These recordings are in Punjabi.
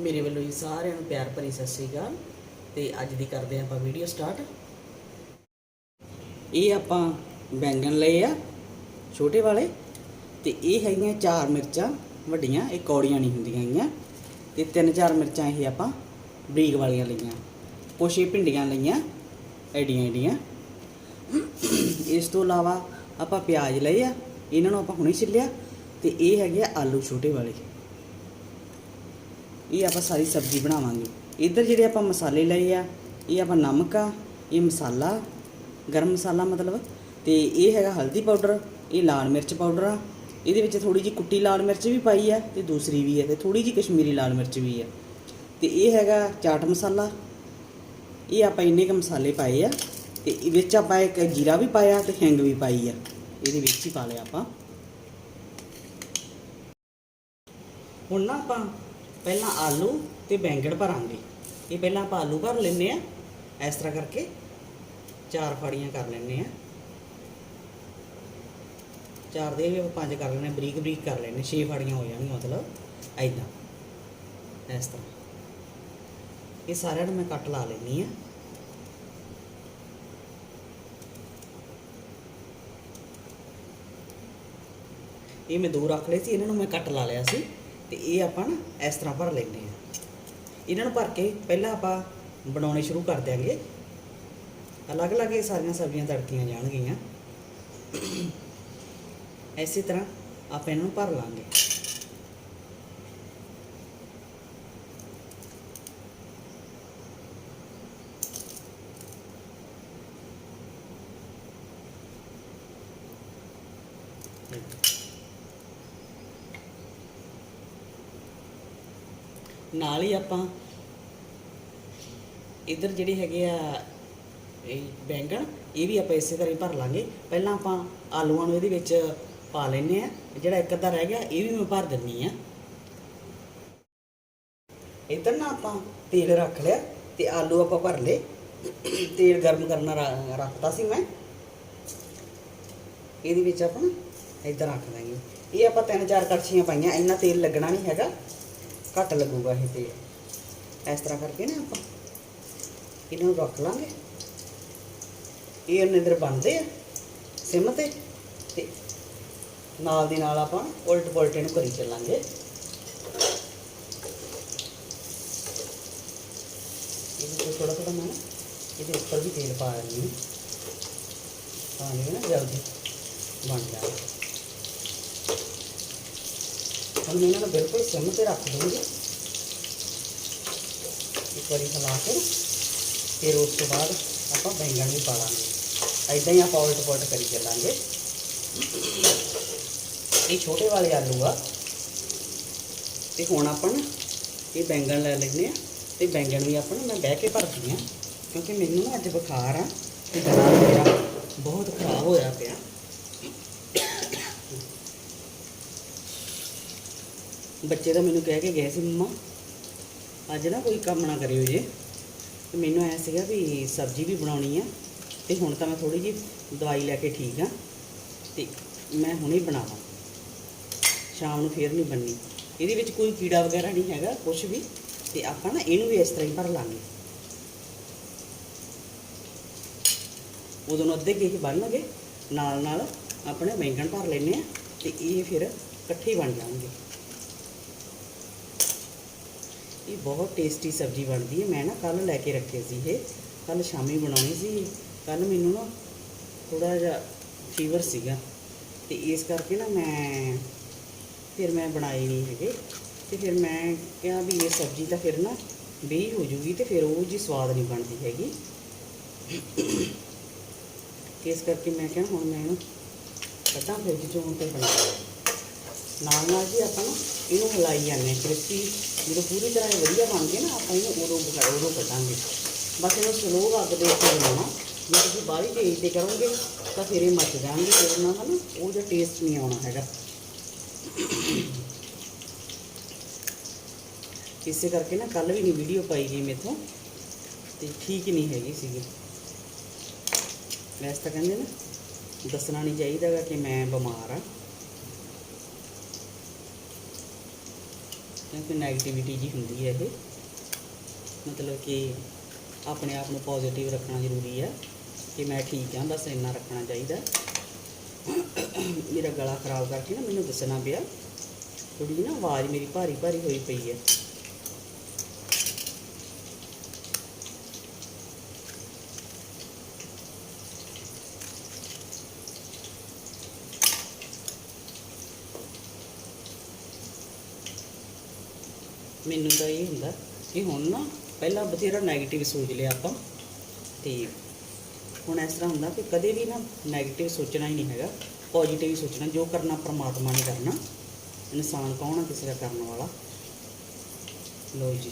ਮੇਰੇ ਵੱਲੋਂ ਜੀ ਸਾਰਿਆਂ ਨੂੰ ਪਿਆਰ ਭਰੀ ਸਤਿ ਸ੍ਰੀ ਅਕਾਲ ਤੇ ਅੱਜ ਦੀ ਕਰਦੇ ਹਾਂ ਆਪਾਂ ਵੀਡੀਓ ਸਟਾਰਟ ਇਹ ਆਪਾਂ ਬੈਂਗਣ ਲਏ ਆ, ਛੋਟੇ ਵਾਲੇ, ਤੇ ਇਹ ਹੈਗੀਆਂ ਚਾਰ ਮਿਰਚਾਂ, ਵੱਡੀਆਂ, ਇਹ ਕੌੜੀਆਂ ਨਹੀਂ ਹੁੰਦੀਆਂ ਹੈਗੀਆਂ। ਤੇ ਤਿੰਨ ਚਾਰ ਮਿਰਚਾਂ ਇਹ ਆਪਾਂ ਬਰੀਕ ਵਾਲੀਆਂ ਲਈਆਂ, ਕੁਛ ਇਹ ਭਿੰਡੀਆਂ ਲਈਆਂ, ਐਡੀਆਂ ਐਡੀਆਂ। ਇਸ ਤੋਂ ਇਲਾਵਾ ਆਪਾਂ ਪਿਆਜ਼ ਲਏ ਆ, ਇਹਨਾਂ ਨੂੰ ਆਪਾਂ ਹੁਣੇ ਛਿੱਲਿਆ, ਤੇ ਇਹ ਹੈਗੇ ਆਲੂ ਛੋਟੇ ਵਾਲੇ। ਇਹ ਆਪਾਂ ਸਾਰੀ ਸਬਜ਼ੀ ਬਣਾਵਾਂਗੇ। ਇੱਧਰ ਜਿਹੜੇ ਆਪਾਂ ਮਸਾਲੇ ਲਏ ਆ, ਇਹ ਆਪਾਂ ਨਮਕ ਆ, ਇਹ ਮਸਾਲਾ, ਗਰਮ ਮਸਾਲਾ ਮਤਲਬ, ਤੇ ਇਹ ਹੈਗਾ ਹਲਦੀ ਪਾਊਡਰ, ਇਹ ਲਾਲ ਮਿਰਚ ਪਾਊਡਰ ਆ। ਇਹਦੇ ਵਿੱਚ ਥੋੜੀ ਜੀ ਕੁੱਟੀ ਲਾਲ ਮਿਰਚ ਵੀ ਪਾਈ ਆ ਤੇ ਦੂਸਰੀ ਵੀ ਹੈ ਤੇ ਥੋੜੀ ਜੀ ਕਸ਼ਮੀਰੀ ਲਾਲ ਮਿਰਚ ਵੀ ਆ। ਤੇ ਇਹ ਹੈਗਾ ਚਾਟ ਮਸਾਲਾ। ਇਹ ਆਪਾਂ ਇੰਨੇ ਕ ਮਸਾਲੇ ਪਾਏ ਆ ਤੇ ਵਿੱਚ ਆਪਾਂ ਇੱਕ ਜੀਰਾ ਵੀ ਪਾਇਆ ਤੇ ਹਿੰਗ ਵੀ ਪਾਈ ਆ। ਇਹਦੇ ਵਿੱਚ ਹੀ ਪਾ ਲਿਆ ਆਪਾਂ। ਹੁਣ ਨਾ ਆਪਾਂ ਪਹਿਲਾਂ ਆਲੂ ਤੇ ਬੈਂਗਣ ਭਰਾਂਗੇ। ਇਹ ਪਹਿਲਾਂ ਆਪਾਂ ਆਲੂ ਭਰ ਲੈਨੇ ਆ ਇਸ ਤਰ੍ਹਾਂ ਕਰਕੇ ਚਾਰ ਫਾੜੀਆਂ ਕਰ ਲੈਨੇ ਆ ਚਾਰ ਦੇ ਵੀ ਆਪਾਂ ਪੰਜ ਕਰ ਲੈਨੇ ਬਰੀਕ ਬਰੀਕ ਕਰ ਲੈਨੇ ਛੇ ਫਾੜੀਆਂ ਹੋ ਜਾਣਗੀਆਂ, ਮਤਲਬ ਐਦਾਂ ਇਸ ਤਰ੍ਹਾਂ। ਇਹ ਸਾਰਿਆਂ ਨੂੰ ਮੈਂ ਕੱਟ ਲਾ ਲੈਣੀ ਆ ਇਹ ਮੈਂ ਦੋ ਰੱਖ ਲਏ ਸੀ, ਇਹਨਾਂ ਨੂੰ ਮੈਂ ਕੱਟ ਲਾ ਲਿਆ ਸੀ। ਤੇ ਇਹ ਆਪਾਂ ਨਾ ਇਸ ਤਰ੍ਹਾਂ ਭਰ ਲੈਂਦੇ ਆ ਇਹਨਾਂ ਨੂੰ ਭਰ ਕੇ ਪਹਿਲਾਂ ਆਪਾਂ ਬਣਾਉਣੇ ਸ਼ੁਰੂ ਕਰ ਦਿਆਂਗੇ। ਅਲੱਗ-ਅਲੱਗ ਇਹ ਸਾਰੀਆਂ ਸਬਜ਼ੀਆਂ ਤੜਕੀਆਂ ਜਾਣਗੀਆਂ। ਐਸੀ ਤਰ੍ਹਾਂ ਆਪਾਂ ਇਹਨਾਂ ਨੂੰ ਭਰ ਲਾਂਗੇ। ਨਾਲ ਹੀ ਆਪਾਂ ਇਧਰ ਜਿਹੜੇ ਹੈਗੇ ਆ, ਇਹ ਬੈਂਗਣ, ਇਹ ਵੀ ਆਪਾਂ ਇਸੇ ਤਰ੍ਹਾਂ ਹੀ ਭਰ ਲਾਂਗੇ। ਪਹਿਲਾਂ ਆਪਾਂ ਆਲੂਆਂ ਨੂੰ ਇਹਦੇ ਵਿੱਚ ਪਾ ਲੈਨੇ ਆ ਜਿਹੜਾ ਇੱਕ ਅੱਧਾ ਰਹਿ ਗਿਆ, ਇਹ ਵੀ ਮੈਂ ਭਰ ਦਿੰਨੀ ਆ ਇਧਰ ਨਾ ਆਪਾਂ ਤੇਲ ਰੱਖ ਲਿਆ ਤੇ ਆਲੂ ਆਪਾਂ ਭਰ ਲਏ। ਤੇਲ ਗਰਮ ਕਰਨਾ ਰ- ਰੱਖਤਾ ਸੀ ਮੈਂ। ਇਹਦੇ ਵਿੱਚ ਆਪਾਂ ਇਧਰ ਰੱਖ ਦਾਂਗੇ ਇਹ ਆਪਾਂ ਤਿੰਨ ਚਾਰ ਕੜਛੀਆਂ ਪਾਈਆਂ, ਇੰਨਾ ਤੇਲ ਲੱਗਣਾ ਨਹੀਂ ਹੈਗਾ। ਘੱਟ ਲੱਗੂਗਾ ਇਹ ਤੇਲ। ਇਸ ਤਰ੍ਹਾਂ ਕਰਕੇ ਨਾ ਆਪਾਂ ਇਹਨਾਂ ਨੂੰ ਰੱਖ ਲਾਂਗੇ। ਇਹ ਉਹਨੇ ਇਧਰ ਬਣਦੇ ਆ ਸਿਮ ਤੇ ਤੇ ਨਾਲ ਦੀ ਨਾਲ ਆਪਾਂ ਉਲਟ ਪੁਲਟ ਇਹਨੂੰ ਕਰੀ ਚੱਲਾਂਗੇ। ਇਹਦੇ ਤੇ ਥੋੜਾ ਥੋੜਾ ਮੈਂ ਨਾ ਇਹਦੇ ਉੱਪਰ ਵੀ ਤੇਲ ਪਾ ਦਿੰਦੀ ਹਾਂ। ਤਾਂ ਇਹ ਨਾ ਜਲਦੀ ਬਣ ਜਾਵੇ। ਹੁਣ ਮੈਂ ਇਹਨਾਂ ਨੂੰ ਬਿਲਕੁਲ ਸਿਮ ਤੇ ਰੱਖ ਦੂੰਗੀ ਇੱਕ ਵਾਰੀ ਹਿਲਾ ਕੇ ਫਿਰ ਉਸ ਤੋਂ ਬਾਅਦ ਆਪਾਂ ਬੈਂਗਣ ਵੀ ਪਾ ਲਾਂਗੇ ਐਦਾਂ ਹੀ ਆਪਾਂ ਉਲਟ ਪੁਲਟ ਕਰੀ ਚੱਲਾਂਗੇ। ਇਹ ਛੋਟੇ ਵਾਲੇ ਆਲੂ ਆ। ਤੇ ਹੁਣ ਆਪਾਂ ਨਾ ਇਹ ਬੈਂਗਣ ਲੈ ਲੈਂਦੇ ਆ ਤੇ ਬੈਂਗਣ ਵੀ ਆਪਾਂ ਨਾ ਮੈਂ ਬਹਿ ਕੇ ਭਰਦੀ ਆ ਕਿਉਂਕਿ ਮੈਨੂੰ ਨਾ ਅੱਜ ਬੁਖਾਰ ਆ ਤੇ ਗਲਾ ਮੇਰਾ ਬਹੁਤ ਖਰਾਬ ਹੋਇਆ ਪਿਆ। ਬੱਚੇ ਤਾਂ ਮੈਨੂੰ ਕਹਿ ਕੇ ਗਏ ਸੀ, ਮੰਮਾ, ਅੱਜ ਨਾ ਕੋਈ ਕੰਮ ਨਾ ਕਰਿਓ ਜੇ। ਤੇ ਮੈਨੂੰ ਐ ਸੀਗਾ ਵੀ ਸਬਜ਼ੀ ਵੀ ਬਣਾਉਣੀ ਆ ਤੇ ਹੁਣ ਤਾਂ ਮੈਂ ਥੋੜੀ ਜੀ ਦਵਾਈ ਲੈ ਕੇ ਠੀਕ ਆ ਤੇ ਮੈਂ ਹੁਣੇ ਬਣਾਵਾਂ। ਸ਼ਾਮ ਨੂੰ ਫੇਰ ਨਹੀਂ ਬੰਨੀ ਇਹਦੇ ਵਿੱਚ ਕੋਈ ਕੀੜਾ ਵਗੈਰਾ ਨਹੀਂ ਹੈਗਾ ਕੁਝ ਵੀ। ਤੇ ਆਪਾਂ ਨਾ ਇਹਨੂੰ ਵੀ ਇਸ ਤਰ੍ਹਾਂ ਹੀ ਭਰ ਲਾਂਗੇ। ਉਦੋਂ ਨੂੰ ਅੱਧੇ ਕੇਕ ਬੰਨਗੇ ਨਾਲ ਨਾਲ ਆਪਣੇ ਬੈਂਗਣ ਭਰ ਲੈਨੇ ਆ ਤੇ ਇਹ ਫਿਰ ਇਕੱਠੇ ਹੀ ਬਣ ਜਾਣਗੇ। ਇਹ ਬਹੁਤ ਟੇਸਟੀ ਸਬਜ਼ੀ ਬਣਦੀ ਹੈ। ਮੈਂ ਨਾ ਕੱਲ ਲੈ ਕੇ ਰੱਖੇ ਸੀ ਇਹ। ਕੱਲ ਸ਼ਾਮੀ ਬਣਾਉਣੀ ਸੀ। ਕੱਲ ਮੈਨੂੰ ਨਾ ਥੋੜਾ ਜਿਹਾ ਫੀਵਰ ਸੀਗਾ। ਤੇ ਇਸ ਕਰਕੇ ਨਾ ਮੈਂ ਫਿਰ ਮੈਂ ਬਣਾਏ ਨਹੀਂ ਹੈਗੇ। ਤੇ ਫਿਰ ਮੈਂ ਕਿਹਾ ਵੀ ਇਹ ਸਬਜ਼ੀ ਤਾਂ ਫਿਰ ਨਾ ਬੇਹੀ ਹੋ ਜੂਗੀ ਤੇ ਫਿਰ ਉਹ ਜੀ ਸਵਾਦ ਨਹੀਂ ਬਣਦੀ ਹੈਗੀ। ਇਸ ਕਰਕੇ ਮੈਂ ਕਿਹਾ ਹੁਣ ਮੈਂ ਇਹਨੂੰ ਕੱਢਾਂ ਫਿਰ ਚੋਂ ਤੇ ਬਣਾ ਨਾਲ ਨਾਲ ਜੀ ਆਪਾਂ ਨਾ ਇਹਨੂੰ ਹਿਲਾਈ ਜਾਂਦੇ ਕ੍ਰਿਸਪੀ ਜਦੋਂ ਪੂਰੀ ਤਰ੍ਹਾਂ ਇਹ ਵਧੀਆ ਬਣ ਗਏ ਨਾ, ਆਪਾਂ ਇਹਨੂੰ ਉਦੋਂ ਬਗਾ ਉਦੋਂ ਕੱਢਾਂਗੇ। ਬਸ ਇਹਨੂੰ ਸਲੋ ਅੱਗ ਦੇ ਉੱਤੇ ਬਣਾਉਣਾ ਜੇ ਤੁਸੀਂ ਬਾਹਲੀ ਤੇਜ਼ ਤੇ ਕਰੋਗੇ, ਤਾਂ ਫਿਰ ਇਹ ਮੱਚ ਜਾਣਗੇ। ਫਿਰ ਉਹਨਾਂ ਦਾ ਨਾ ਉਹ ਜਿਹਾ ਟੇਸਟ ਨਹੀਂ ਆਉਣਾ ਹੈਗਾ। ਇਸੇ ਕਰਕੇ ਨਾ ਕੱਲ ਵੀ ਨਹੀਂ ਵੀਡੀਓ ਪਾਈ ਗਈ ਮੇਥੋਂ ਤੇ ਠੀਕ ਨਹੀਂ ਹੈਗੀ ਸੀਗੀ। ਵੈਸੇ ਤਾਂ ਕਹਿੰਦੇ ਨਾ, ਦੱਸਣਾ ਨਹੀਂ ਚਾਹੀਦਾ ਗਾ ਕਿ ਮੈਂ ਬਿਮਾਰ ਆ। ਕਿਉਂਕਿ ਨੈਗੇਟਿਵਿਟੀ ਜੀ ਹੁੰਦੀ ਹੈ ਇਹ, ਮਤਲਬ ਕਿ ਆਪਣੇ ਆਪ ਨੂੰ ਪੋਜ਼ਿਟਿਵ ਰੱਖਣਾ ਜ਼ਰੂਰੀ ਹੈ ਕਿ ਮੈਂ ਠੀਕ ਹਾਂ, ਬਸ ਇੰਨਾ ਰੱਖਣਾ ਚਾਹੀਦਾ। ਮੇਰਾ ਗਲਾ ਖਰਾਬ ਕਰਕੇ ਨਾ ਮੈਨੂੰ ਦੱਸਣਾ ਪਿਆ ਥੋੜੀ ਜਿਹੀ ਨਾ ਆਵਾਜ਼ ਮੇਰੀ ਭਾਰੀ ਭਾਰੀ ਹੋਈ ਪਈ ਹੈ। ਮੈਨੂੰ ਤਾਂ ਇਹ ਹੁੰਦਾ ਕਿ ਹੁਣ ਨਾ ਪਹਿਲਾਂ ਬਥੇਰਾ 네ਗੇਟਿਵ ਸੋਚ ਲਿਆ ਆਪਾਂ। ਤੇ ਹੁਣ ਇਸ ਤਰ੍ਹਾਂ ਹੁੰਦਾ ਕਿ ਕਦੇ ਵੀ ਨਾ 네ਗੇਟਿਵ ਸੋਚਣਾ ਹੀ ਨਹੀਂ ਹੈਗਾ ਪੋਜ਼ਿਟਿਵ ਹੀ ਸੋਚਣਾ, ਜੋ ਕਰਨਾ ਪਰਮਾਤਮਾ ਨੇ ਕਰਨਾ। ਇਨਸਾਨ ਕੌਣ ਆ ਕਿਸੇ ਦਾ ਕਰਨ ਵਾਲਾ? ਲੋ ਜੀ,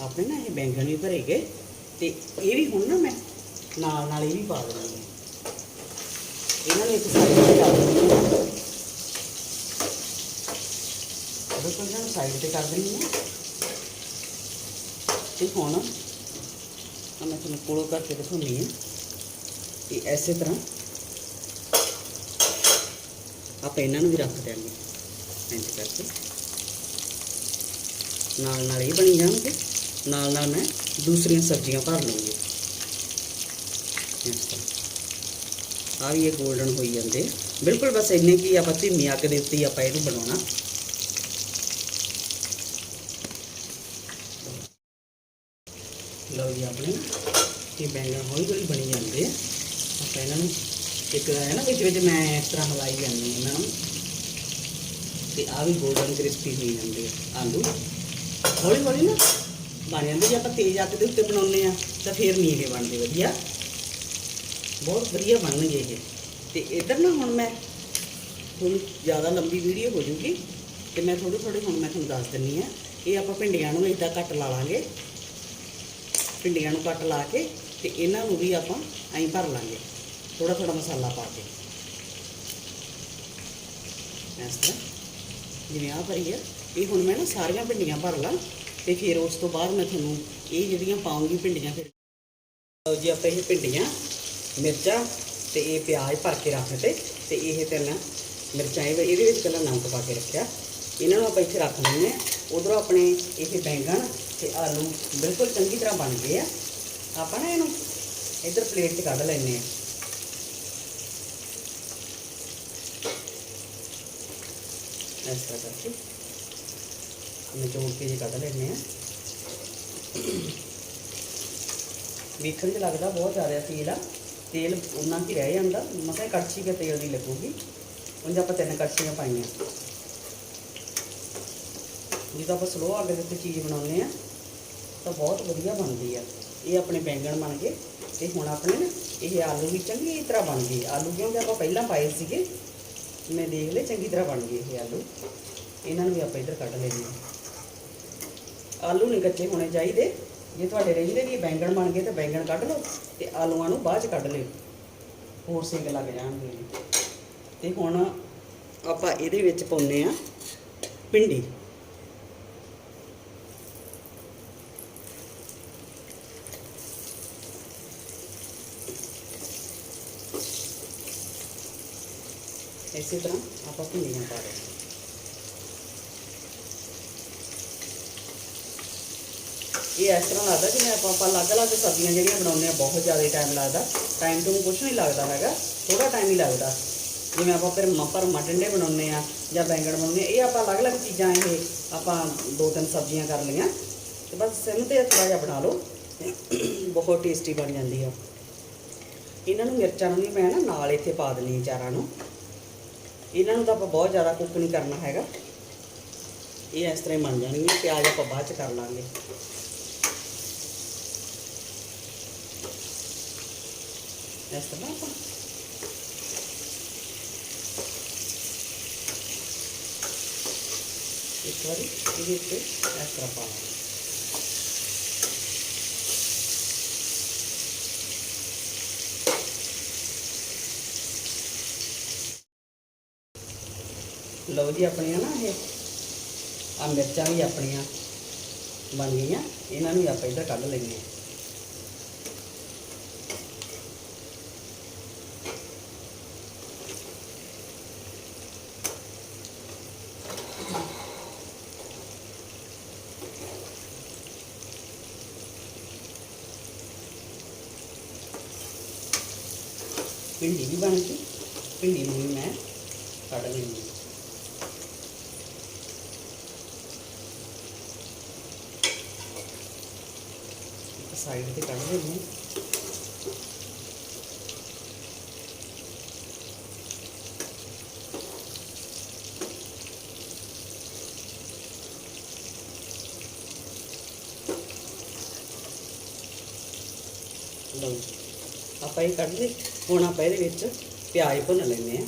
ਆਪਣੇ ਨਾ ਇਹ ਬੈਂਗਣ ਵੀ ਭਰੇ ਗਏ ਤੇ ਇਹ ਵੀ ਹੁਣ ਨਾ ਮੈਂ ਨਾਲ ਨਾਲ ਇਹ ਵੀ ਪਾ ਦੇਣੀ ਹੈ। ਇਹਨਾਂ ਨੂੰ ਇੱਕ ਸਾਈਡ ਤੇ ਕਰ ਦੇਣੀ ਹੈ। ਬਿਲਕੁਲ ਇਹਨਾਂ ਸਾਈਡ ਤੇ ਕਰ ਦਿੰਦੀ ਹਾਂ। ਤੇ ਹੁਣ ਮੈਂ ਤੁਹਾਨੂੰ ਕੋਲੋਂ ਕਰਕੇ ਦਿਖਾਉਣੀ ਹੈ। ਕਿ ਐਸੇ ਤਰ੍ਹਾਂ ਆਪਾਂ ਇਹਨਾਂ ਨੂੰ ਵੀ ਰੱਖ ਦਿਆਂਗੇ। ਇੰਝ ਕਰਕੇ। ਨਾਲ ਨਾਲ ਇਹ ਬਣੀ ਜਾਣਗੇ। ਨਾਲ ਨਾਲ ਮੈਂ ਦੂਸਰੀਆਂ ਸਬਜ਼ੀਆਂ ਭਰ ਲਵਾਂਗੀ ਇਸ ਤਰ੍ਹਾਂ। ਆ ਵੀ ਇਹ 골ਡਨ ਹੋਈ ਜਾਂਦੇ ਬਿਲਕੁਲ ਬਸ ਇੰਨੇ ਕੀ ਆਪਾਂ ਧੀਮੀ ਅੱਗ ਦੇ ਉੱਤੇ ਹੀ ਆਪਾਂ ਇਹਨੂੰ ਬਣਾਉਣਾ ਲਓ ਜੀ ਆਪਣੇ ਇਹ ਬੈਂਗਣ ਹੌਲੀ ਹੌਲੀ ਬਣੀ ਜਾਂਦੇ ਆ ਆਪਾਂ ਇਹਨਾਂ ਨੂੰ। ਇੱਕ ਹੈ ਨਾ ਵਿੱਚ ਵਿੱਚ ਮੈਂ ਇਸ ਤਰ੍ਹਾਂ ਹਲਾਈ ਜਾਂਦੀ ਇਹਨਾਂ ਨੂੰ। ਤੇ ਆ ਵੀ 골ਡਨ ਕ੍ਰਿਸਪੀ ਹੋਈ ਜਾਂਦੇ ਆ ਆਲੂ। ਹੌਲੀ ਹੌਲੀ ਨਾ ਬਣ ਜਾਂਦੇ। ਜੇ ਆਪਾਂ ਤੇਜ਼ ਅੱਗ ਦੇ ਉੱਤੇ ਬਣਾਉਂਦੇ ਆ ਤਾਂ ਫੇਰ ਨਹੀਂ ਇਹ ਬਣਦੇ ਵਧੀਆ। ਬਹੁਤ ਵਧੀਆ ਬਣਨਗੇ ਇਹ। ਤੇ ਇਧਰ ਨਾ ਹੁਣ ਮੈਂ, ਹੁਣ ਜ਼ਿਆਦਾ ਲੰਬੀ ਵੀਡੀਓ ਹੋ ਜੂਗੀ ਤੇ ਮੈਂ ਥੋੜੀ ਥੋੜੀ ਹੁਣ ਮੈਂ ਤੁਹਾਨੂੰ ਦੱਸ ਦਿੰਨੀ ਆ ਇਹ ਆਪਾਂ ਭਿੰਡੀਆਂ ਨੂੰ ਇਦਾਂ ਕੱਟ ਲਾ ਲਾਂਗੇ। ਭਿੰਡੀਆਂ ਨੂੰ ਕੱਟ ਲਾ ਕੇ ਤੇ ਇਹਨਾਂ ਨੂੰ ਵੀ ਆਪਾਂ ਐਂ ਭਰ ਲਾਂਗੇ। ਥੋੜਾ ਥੋੜਾ ਮਸਾਲਾ ਪਾ ਕੇ। ਇਸ ਤਰ੍ਹਾਂ। ਜਿਵੇਂ ਆ ਭਰੀ ਆ, ਇਹ ਹੁਣ ਮੈਂ ਨਾ ਸਾਰੀਆਂ ਭਿੰਡੀਆਂ ਭਰ ਲਾਂ ਤੇ ਫਿਰ ਉਸ ਤੋਂ ਬਾਅਦ ਮੈਂ ਤੁਹਾਨੂੰ ਇਹ ਜਿਹੜੀਆਂ ਪਾਉਂਗੀ ਭਿੰਡੀਆਂ ਫਿਰ ਲਓ ਜੀ ਆਪਾਂ ਇਹ ਭਿੰਡੀਆਂ, ਮਿਰਚਾਂ ਤੇ ਇਹ ਪਿਆਜ਼ ਭਰ ਕੇ ਰੱਖ ਦਿੱਤੇ ਤੇ ਇਹ ਤਿੰਨ ਮਿਰਚਾਂ, ਇਹ ਇਹਦੇ ਵਿੱਚ ਪਹਿਲਾਂ ਨਮਕ ਪਾ ਕੇ ਰੱਖਿਆ। ਇਹਨਾਂ ਨੂੰ ਆਪਾਂ ਇੱਥੇ ਰੱਖ ਲੈਂਦੇ ਹਾਂ। ਉਧਰੋਂ ਆਪਣੇ ਇਹ ਬੈਂਗਣ ਤੇ ਆਲੂ ਬਿਲਕੁਲ ਚੰਗੀ ਤਰ੍ਹਾਂ ਬਣ ਗਏ ਆ। ਆਪਾਂ ਨਾ ਇਹਨੂੰ ਇੱਧਰ ਪਲੇਟ 'ਚ ਕੱਢ ਲੈਂਦੇ ਆ ਇਸ ਤਰ੍ਹਾਂ ਕਰਕੇ ਨਿਚੋੜ ਕੇ ਜੀ ਕੱਢ ਲੈਂਦੇ ਆ ਵੇਖਣ 'ਚ ਲੱਗਦਾ ਬਹੁਤ ਜ਼ਿਆਦਾ ਤੇਲ ਆ ਤੇਲ ਉਹਨਾਂ ਕੀ ਰਹਿ ਜਾਂਦਾ ਮਸਾਂ ਕੜਛੀ ਕੇ ਤੇਲ ਦੀ ਲੱਗੂਗੀ ਉਂਝ ਆਪਾਂ ਤਿੰਨ ਕੜਛੀਆਂ ਪਾਈਆਂ ਜਦੋਂ ਆਪਾਂ ਸਲੋ ਅੱਗ ਦੇ ਉੱਤੇ ਚੀਜ਼ ਬਣਾਉਂਦੇ ਆ ਤਾਂ ਬਹੁਤ ਵਧੀਆ ਬਣਦੀ ਆ ਇਹ ਆਪਣੇ ਬੈਂਗਣ ਬਣ ਗਏ ਤੇ ਹੁਣ ਆਪਣੇ ਨਾ ਇਹ ਆਲੂ ਵੀ ਚੰਗੀ ਤਰ੍ਹਾਂ ਬਣ ਗਏ ਆਲੂ ਕਿਉਂਕਿ ਮੈਂ ਦੇਖ ਲਏ ਚੰਗੀ ਤਰ੍ਹਾਂ ਬਣ ਗਏ ਇਹ ਆਲੂ। ਇਹਨਾਂ ਨੂੰ ਵੀ ਆਪਾਂ ਇੱਧਰ ਕੱਢ ਲੈਂਦੇ ਹਾਂ। ਆਲੂ ਨਹੀਂ ਕੱਚੇ ਹੋਣੇ ਚਾਹੀਦੇ। ਜੇ ਤੁਹਾਡੇ ਰਹਿੰਦੇ ਵੀ ਬੈਂਗਣ ਬਣ ਗਏ, ਤਾਂ ਬੈਂਗਣ ਕੱਢ ਲਓ ਤੇ ਆਲੂਆਂ ਨੂੰ ਬਾਅਦ ਚ ਕੱਢ ਲਿਓ। ਹੋਰ ਸਿੰਗ ਲੱਗ ਜਾਣਗੇ। ਤੇ ਹੁਣ ਆਪਾਂ ਇਹਦੇ ਵਿੱਚ ਪਾਉਨੇ ਆ ਭਿੰਡੀ। ਇਸੇ ਤਰ੍ਹਾਂ ਆਪਾਂ ਭਿੰਡੀਆਂ ਪਾ ਰਹੇ ਇਹ ਇਸ ਤਰ੍ਹਾਂ ਲੱਗਦਾ ਜਿਵੇਂ ਆਪਾਂ ਆਪਾਂ ਅਲੱਗ-ਅਲੱਗ ਸਬਜ਼ੀਆਂ ਜਿਹੜੀਆਂ ਬਣਾਉਂਦੇ ਆ ਬਹੁਤ ਜ਼ਿਆਦਾ ਟਾਈਮ ਲੱਗਦਾ। ਟਾਈਮ ਤੋਂ ਕੁਝ ਨਹੀਂ ਲੱਗਦਾ ਹੈਗਾ ਥੋੜਾ ਟਾਈਮ ਹੀ ਲੱਗਦਾ। ਜਿਵੇਂ ਆਪਾਂ ਫਿਰ ਮਪਰ ਮਟੰਡੇ ਬਣਾਉਂਦੇ ਆ ਜਾਂ ਬੈਂਗਣ ਬਣਾਉਂਦੇ ਆ ਇਹ ਆਪਾਂ ਅਲੱਗ-ਅਲੱਗ ਚੀਜ਼ਾਂ ਇਹ ਆਪਾਂ ਦੋ ਤਿੰਨ ਸਬਜ਼ੀਆਂ ਕਰ ਲਈਆਂ। ਤੇ ਬਸ ਸਿਮ ਤੇ ਥੋੜਾ ਜਿਹਾ ਬਣਾ ਲਓ। ਬਹੁਤ ਟੇਸਟੀ ਬਣ ਜਾਂਦੀ ਆ। ਇਹਨਾਂ ਨੂੰ ਮਿਰਚਾਂ ਨੂੰ ਵੀ ਮੈਂ ਨਾ ਨਾਲ ਇੱਥੇ ਪਾ ਦਿੰਦੀ ਹਾਂ ਚਾਰਾਂ ਨੂੰ। ਇਹਨਾਂ ਨੂੰ ਤਾਂ ਆਪਾਂ ਬਹੁਤ ਜ਼ਿਆਦਾ ਕੁੱਕ ਨਹੀਂ ਕਰਨਾ ਹੈਗਾ। ਇਹ ਇਸ ਤਰ੍ਹਾਂ ਹੀ ਬਣ ਜਾਣਗੀਆਂ ਪਿਆਜ਼ ਆਪਾਂ ਬਾਅਦ ਚ ਕਰ ਲਾਂਗੇ। ਇਸ ਤਰ੍ਹਾਂ ਆਪਾਂ। ਇੱਕ ਵਾਰੀ ਇਹਦੇ ਉੱਤੇ ਇਸ ਤਰ੍ਹਾਂ ਪਾ ਲਓ ਜੀ ਆਪਣੀਆਂ ਨਾ ਇਹ। ਆ ਮਿਰਚਾਂ ਵੀ ਆਪਣੀਆਂ ਬਣ ਗਈਆਂ। ਇਹਨਾਂ ਨੂੰ ਆਪਾਂ ਇੱਧਰ ਕੱਢ ਲੈਂਦੇ ਹਾਂ। ਭਿੰਡੀ ਵੀ ਬਣਦੀ ਗਈ। ਭਿੰਡੀ ਨੂੰ ਮੈਂ ਕੱਢ ਲੈਂਦੀ ਸਾਈਡ ਤੇ ਕੱਢ ਲੈਂਦੇ ਹਾਂ। ਲਓ ਆਪਾਂ ਇਹ ਕੱਢ ਲਈ ਹੁਣ ਆਪਾਂ ਇਹਦੇ ਵਿੱਚ ਪਿਆਜ਼ ਭੁੰਨ ਲੈਂਦੇ ਆ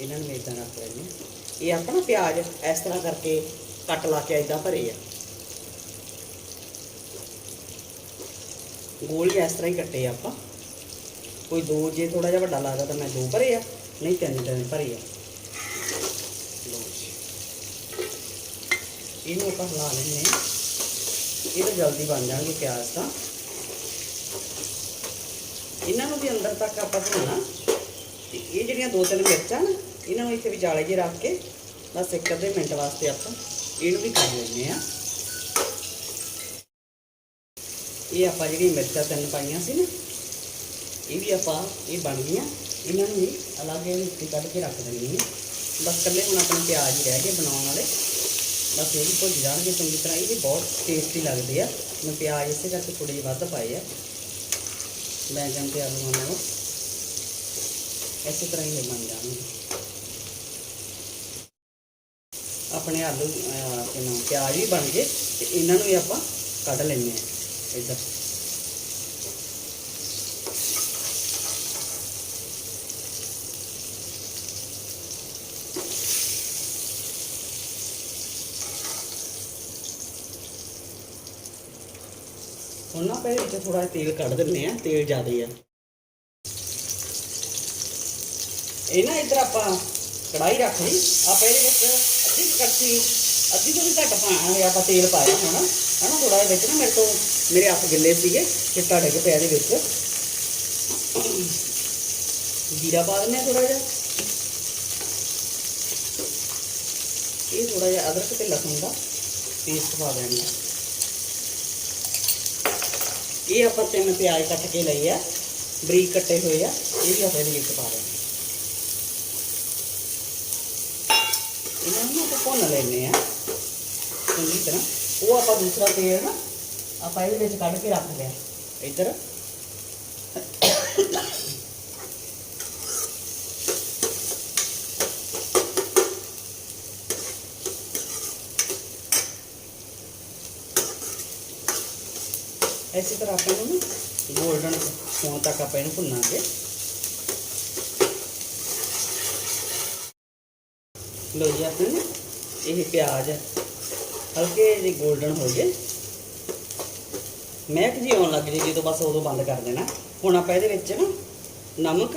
ਇਹਨਾਂ ਨੂੰ ਇਦਾਂ ਰੱਖ ਲੈਂਦੇ ਆ ਇਹ ਆਪਾਂ ਨਾ ਪਿਆਜ਼ ਇਸ ਤਰ੍ਹਾਂ ਕਰਕੇ ਕੱਟ ਲਾ ਕੇ ਇਦਾਂ ਭਰੇ ਆ। ਗੋਲ ਜਿਹੇ ਇਸ ਤਰ੍ਹਾਂ ਹੀ ਕੱਟੇ ਆ ਆਪਾਂ। ਕੋਈ ਦੋ ਜੇ ਥੋੜਾ ਜਿਹਾ ਵੱਡਾ ਲੱਗਦਾ ਤਾਂ ਮੈਂ ਦੋ ਭਰੇ ਆ, ਨਹੀਂ ਤਿੰਨ ਤਿੰਨ ਭਰੇ ਆ। ਲਓ ਜੀ। ਇਹਨੂੰ ਆਪਾਂ ਹਿਲਾ ਲੈਂਦੇ ਆ ਇਹ ਤਾਂ ਜਲਦੀ ਬਣ ਜਾਣਗੇ ਪਿਆਜ਼ ਤਾਂ। ਇਹਨਾਂ ਨੂੰ ਵੀ ਅੰਦਰ ਤੱਕ ਆਪਾਂ ਭੁੰਨਣਾ। ਤੇ ਇਹ ਜਿਹੜੀਆਂ ਦੋ ਤਿੰਨ ਮਿਰਚਾਂ ਨਾ, ਇਹਨਾਂ ਨੂੰ ਇੱਥੇ ਵਿਚਾਲੇ ਜੇ ਰੱਖ ਕੇ ਬਸ ਇੱਕ ਅੱਧੇ ਮਿੰਟ ਵਾਸਤੇ ਆਪਾਂ ਇਹਨੂੰ ਵੀ ਕਰ ਲੈਂਦੇ ਆ ਇਹ ਆਪਾਂ ਜਿਹੜੀ ਮਿਰਚਾਂ ਤਿੰਨ ਪਾਈਆਂ ਸੀ ਨਾ ਇਹ ਵੀ ਆਪਾਂ ਇਹ ਬਣ ਗਈਆਂ। ਇਹਨਾਂ ਨੂੰ ਵੀ ਅਲੱਗ ਇਹ ਵਿੱਚ ਕੱਢ ਕੇ ਰੱਖ ਦਿੰਦੀ ਹਾਂ। ਬਸ ਇਕੱਲੇ ਹੁਣ ਆਪਣੇ ਪਿਆਜ਼ ਹੀ ਰਹਿ ਗਏ ਬਣਾਉਣ ਵਾਲੇ। ਬਸ ਇਹ ਵੀ ਭੁੱਜ ਜਾਣਗੇ ਚੰਗੀ ਤਰ੍ਹਾਂ। ਇਹ ਵੀ ਬਹੁਤ ਟੇਸਟੀ ਲੱਗਦੇ ਆ। ਮੈਂ ਪਿਆਜ਼ ਇਸੇ ਕਰਕੇ ਥੋੜੇ ਜਿਹੇ ਵੱਧ ਪਾਏ ਆ। ਬੈਂਗਣ ਤੇ ਆਲੂਆਂ ਨਾਲੋਂ ਇਸੇ ਤਰ੍ਹਾਂ ਹੀ ਇਹ ਬਣ ਜਾਣਗੇ। ਆਪਣੇ ਆਲੂ ਅਹ, ਕੀ ਨਾਮ ਪਿਆਜ਼ ਵੀ ਬਣ ਗਏ ਤੇ ਇਹਨਾਂ ਨੂੰ ਵੀ ਆਪਾਂ ਕੱਢ ਲੈਂਦੇ ਆ ਇੱਧਰ। ਹੁਣ ਨਾ ਆਪਾਂ ਵਿੱਚ ਥੋੜਾ ਤੇਲ ਕੱਢ ਦਿੰਨੇ ਆ ਤੇਲ ਜ਼ਿਆਦਾ ਆ। ਇਹ ਨਾ ਇੱਧਰ ਆਪਾਂ ਕੜਾਈ ਰੱਖ ਲਈ। ਆਪਾਂ ਇਹਦੇ ਵਿੱਚ ਅੱਧੀ ਕੁ ਕੜਛੀ, ਅੱਧੀ ਤੋਂ ਵੀ ਘੱਟ ਪਾਣਾ ਆਪਾਂ ਤੇਲ ਪਾਇਆ ਹੁਣ, ਹਨਾ? ਥੋੜਾ ਜਿਹਾ ਵਿੱਚ ਨਾ ਮੇਰੇ ਤੋਂ ਮੇਰੇ ਹੱਥ ਗਿੱਲੇ ਸੀਗੇ ਚਿੱਟਾ ਡਿੱਗ ਪਿਆ ਇਹਦੇ ਵਿੱਚ ਜੀਰਾ ਪਾ ਦਿੰਦੇ ਆ ਥੋੜਾ ਜਿਹਾ ਇਹ ਥੋੜਾ ਜਿਹਾ ਅਦਰਕ ਤੇ ਲਸਣ ਦਾ ਪੇਸਟ ਪਾ ਦੇਣਾ ਇਹ ਆਪਾਂ ਤਿੰਨ ਪਿਆਜ਼ ਕੱਟ ਕੇ ਲਏ ਆ ਬਰੀਕ ਕੱਟੇ ਹੋਏ ਆ ਇਹ ਵੀ ਆਪਾਂ ਇਹਦੇ ਵਿੱਚ ਪਾ ਦੇਣਾ ਇਹਨਾਂ ਨੂੰ ਆਪਾਂ ਭੁੰਨ ਲੈਣੇ ਆ ਚੰਗੀ ਤਰ੍ਹਾਂ ਉਹ ਆਪਾਂ ਦੂਸਰਾ ਤੇਲ ਨਾ ਆਪਾਂ ਇਹਦੇ ਵਿੱਚ ਕੱਢ ਕੇ ਰੱਖ ਲਿਆ ਇੱਧਰ ਇਸੇ ਤਰ੍ਹਾਂ ਆਪਾਂ ਇਹਨੂੰ ਗੋਲਡਨ ਹੋਣ ਤੱਕ ਆਪਾਂ ਇਹਨੂੰ ਭੁੰਨਾਂਗੇ ਲੋ ਜੀ ਆਪਣੇ ਨਾ ਇਹ ਪਿਆਜ਼ ਹਲਕੇ ਜਿਹੇ 골ਡਨ ਹੋ ਗਏ ਮਹਿਕ ਜੀ ਆਉਣ ਲੱਗ ਜੇ, ਜਦੋਂ ਬਸ ਉਦੋਂ ਬੰਦ ਕਰ ਦੇਣਾ। ਹੁਣ ਆਪਾਂ ਇਹਦੇ ਵਿੱਚ ਨਾ ਨਮਕ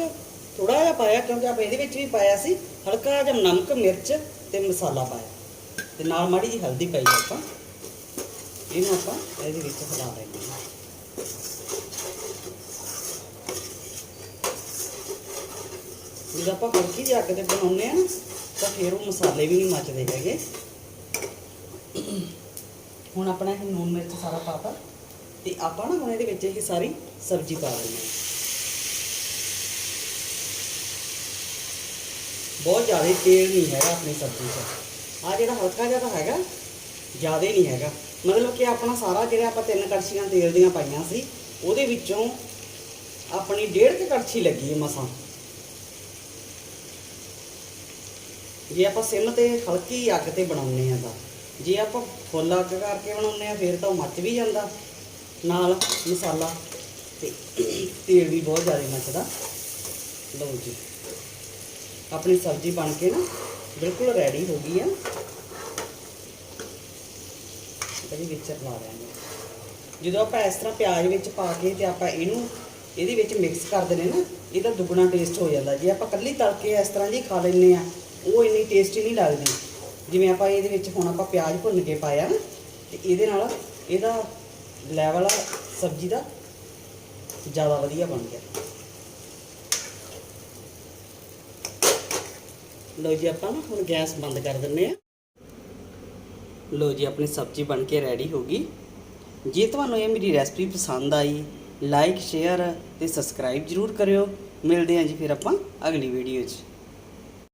ਥੋੜਾ ਜਿਹਾ ਪਾਇਆ, ਕਿਉਂਕਿ ਆਪਾਂ ਇਹਦੇ ਵਿੱਚ ਵੀ ਪਾਇਆ ਸੀ, ਹਲਕਾ ਜਿਹਾ ਨਮਕ, ਮਿਰਚ ਤੇ ਮਸਾਲਾ ਪਾਇਆ। ਤੇ ਨਾਲ ਮਾੜੀ ਜੀ ਹਲਦੀ ਪਾਈ ਆਪਾਂ। ਇਹਨੂੰ ਆਪਾਂ ਇਹਦੇ ਵਿੱਚ ਹਿਲਾ ਲੈਂਦੇ ਹਾਂ। ਜਦੋਂ ਆਪਾਂ ਹਲਕੀ ਜਿਹੀ ਅੱਗ ਤੇ ਬਣਾਉਂਦੇ ਆ ਨਾ, ਤਾਂ ਫਿਰ ਉਹ ਮਸਾਲੇ ਵੀ ਨਹੀਂ ਮੱਚਦੇ ਹੈਗੇ। ਹੁਣ ਆਪਣਾ ਇਹ ਨੂਨ ਮਿਰਚ ਸਾਰਾ ਪਾਤਾ। ਤੇ ਆਪਾਂ ਨਾ ਹੁਣ ਇਹਦੇ ਵਿੱਚ ਇਹ ਸਾਰੀ ਸਬਜ਼ੀ ਪਾ ਦਿੰਦੇ ਹਾਂ। ਬਹੁਤ ਜ਼ਿਆਦਾ ਤੇਲ ਨਹੀਂ ਹੈਗਾ ਆਪਣੀ ਸਬਜ਼ੀ 'ਚ। ਆ ਜਿਹੜਾ ਹਲਕਾ ਜਿਹਾ ਤਾਂ ਹੈਗਾ, ਜ਼ਿਆਦਾ ਨਹੀਂ ਹੈਗਾ। ਮਤਲਬ ਕਿ ਆਪਣਾ ਸਾਰਾ ਜਿਹੜਾ ਆਪਾਂ ਤਿੰਨ ਕੜਛੀਆਂ ਤੇਲ ਦੀਆਂ ਪਾਈਆਂ ਸੀ, ਉਹਦੇ ਵਿੱਚੋਂ ਆਪਣੀ ਡੇਢ ਕੁ ਕੜਛੀ ਲੱਗੀ ਹੈ ਮਸਾਂ। ਜੇ ਆਪਾਂ ਸਿਮ ਤੇ ਹਲਕੀ ਅੱਗ ਤੇ ਬਣਾਉਂਦੇ ਆ ਤਾਂ। ਜੇ ਆਪਾਂ ਫੁੱਲ ਅੱਗ ਕਰਕੇ ਬਣਾਉਂਦੇ ਆ ਫਿਰ ਤਾਂ ਉਹ ਮੱਚ ਵੀ ਜਾਂਦਾ। ਨਾਲ ਮਸਾਲਾ ਤੇ ਤੇਲ ਵੀ ਬਹੁਤ ਜ਼ਿਆਦਾ ਮੱਚਦਾ। ਲਓ ਜੀ। ਆਪਣੀ ਸਬਜ਼ੀ ਬਣ ਕੇ ਨਾ ਬਿਲਕੁਲ ਰੈਡੀ ਹੋ ਗਈ ਆ। ਇਹਦੇ ਵਿੱਚ ਪਾ ਦਿਆਂਗੇ। ਜਦੋਂ ਆਪਾਂ ਇਸ ਤਰ੍ਹਾਂ ਪਿਆਜ਼ ਵਿੱਚ ਪਾ ਕੇ ਤੇ ਆਪਾਂ ਇਹਨੂੰ ਇਹਦੇ ਵਿੱਚ ਮਿਕਸ ਕਰ ਦਿੰਦੇ ਨਾ, ਇਹਦਾ ਦੁੱਗਣਾ ਟੇਸਟ ਹੋ ਜਾਂਦਾ। ਜੇ ਆਪਾਂ ਕੱਲੀ ਤੜਕੇ ਇਸ ਤਰ੍ਹਾਂ ਜੀ ਖਾ ਲੈਂਦੇ ਆ, ਉਹ ਇੰਨੀ ਟੇਸਟੀ ਨਹੀਂ ਲੱਗਦੀ। ਜਿਵੇਂ ਆਪਾਂ ਇਹਦੇ ਵਿੱਚ ਹੁਣ ਆਪਾਂ ਪਿਆਜ਼ ਭੁੰਨ ਕੇ ਪਾਇਆ ਨਾ, ਤੇ ਇਹਦੇ ਨਾਲ ਇਹਦਾ ਲੈਵਲ ਆ ਸਬਜ਼ੀ ਦਾ ਜ਼ਿਆਦਾ ਵਧੀਆ ਬਣ ਗਿਆ। ਲਓ ਜੀ ਆਪਾਂ ਨਾ ਹੁਣ ਗੈਸ ਬੰਦ ਕਰ ਦਿੰਨੇ ਆ ਲਓ ਜੀ ਆਪਣੀ ਸਬਜ਼ੀ ਬਣ ਕੇ ਰੈਡੀ ਹੋ ਗਈ। ਜੇ ਤੁਹਾਨੂੰ ਇਹ ਮੇਰੀ ਰੈਸਪੀ ਪਸੰਦ ਆਈ ਲਾਈਕ ਸ਼ੇਅਰ ਤੇ ਸਬਸਕ੍ਰਾਈਬ ਜਰੂਰ ਕਰਿਓ। ਮਿਲਦੇ ਹਾਂ ਜੀ ਫਿਰ ਆਪਾਂ ਅਗਲੀ ਵੀਡੀਓ 'ਚ।